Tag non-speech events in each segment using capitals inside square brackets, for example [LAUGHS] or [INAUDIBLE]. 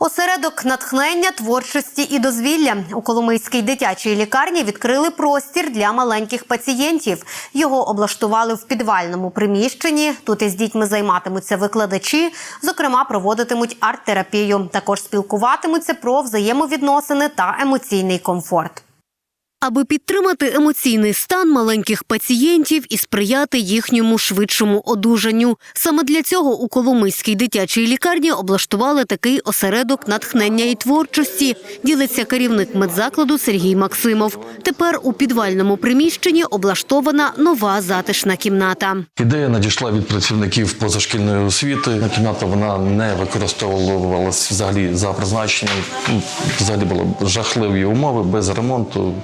Осередок натхнення, творчості і дозвілля у Коломийській дитячій лікарні відкрили простір для маленьких пацієнтів. Його облаштували в підвальному приміщенні. Тут із дітьми займатимуться викладачі, зокрема, проводитимуть арт-терапію. Також спілкуватимуться про взаємовідносини та емоційний комфорт. Аби підтримати емоційний стан маленьких пацієнтів і сприяти їхньому швидшому одужанню. Саме для цього у Коломийській дитячій лікарні облаштували такий осередок натхнення і творчості. Ділиться керівник медзакладу Сергій Максимов. Тепер у підвальному приміщенні облаштована нова затишна кімната. Ідея надійшла від працівників позашкільної освіти. Кімната вона не використовувалась взагалі за призначенням. Взагалі були жахливі умови без ремонту.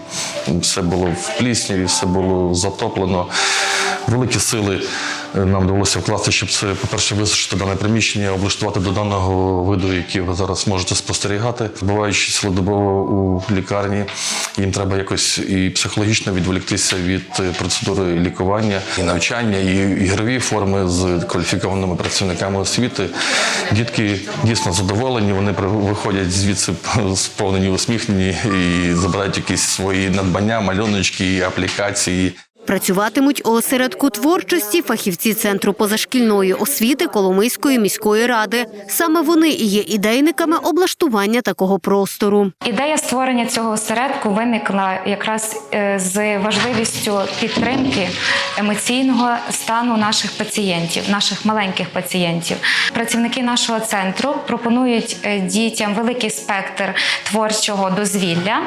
Все було в плісняві, все було затоплено. Великі сили нам довелося вкласти, щоб це, по-перше, висушити дане приміщення, облаштувати до даного виду, який ви зараз можете спостерігати. Буваючи цілодобово у лікарні, їм треба якось і психологічно відволіктися від е, процедури лікування, і навчання, і ігрові форми з кваліфікованими працівниками освіти. Дітки дійсно задоволені, вони виходять звідси [LAUGHS] сповнені усміхнені і забирають якісь свої надбання, малюночки, аплікації. Працюватимуть у осередку творчості фахівці Центру позашкільної освіти Коломийської міської ради. Саме вони і є ідейниками облаштування такого простору. Ідея створення цього осередку виникла якраз е, з важливістю підтримки емоційного стану наших пацієнтів, наших маленьких пацієнтів. Працівники нашого центру пропонують е, дітям великий спектр творчого дозвілля.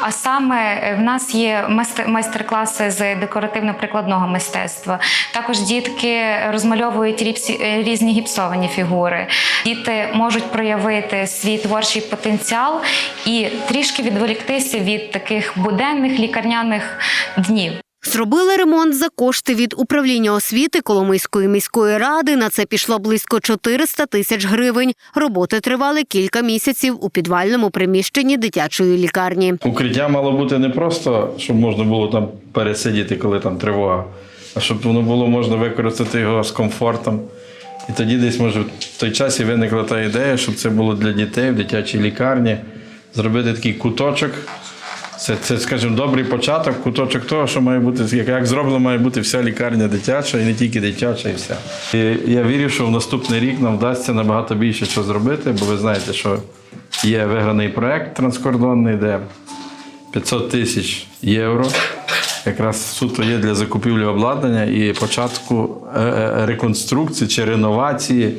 А саме е, в нас є майстер- майстер-класи з декоративно-прикладного мистецтва. Також дітки розмальовують е, різні гіпсовані фігури. Діти можуть проявити свій творчий потенціал і трішки відволіктися від таких буденних лікарняних днів. Зробили ремонт за кошти від управління освіти Коломийської міської ради. На це пішло близько 400 тисяч гривень. Роботи тривали кілька місяців у підвальному приміщенні дитячої лікарні. Укриття мало бути не просто, щоб можна було там пересидіти, коли там тривога, а щоб воно було можна використати його з комфортом. І тоді десь, може, в той час і виникла та ідея, щоб це було для дітей в дитячій лікарні, зробити такий куточок. Це, це, скажімо, добрий початок, куточок того, що має бути, як, як зроблено, має бути вся лікарня дитяча, і не тільки дитяча, і вся. І я вірю, що в наступний рік нам вдасться набагато більше що зробити, бо ви знаєте, що є виграний проект транскордонний, де 500 тисяч євро. Якраз суто є для закупівлі обладнання і початку е, е, реконструкції чи реновації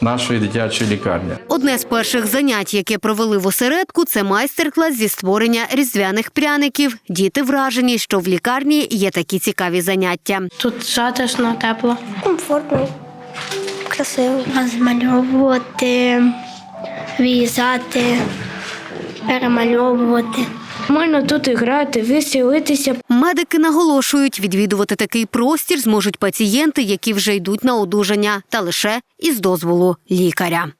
нашої дитячої лікарні. Одне з перших занять, яке провели в осередку, це майстер-клас зі створення різдвяних пряників. Діти вражені, що в лікарні є такі цікаві заняття. Тут затишно, тепло. Комфортно, красиво. Розмальовувати, в'язати, перемальовувати. Можна тут грати, веселитися. Медики наголошують, відвідувати такий простір зможуть пацієнти, які вже йдуть на одужання, та лише із дозволу лікаря.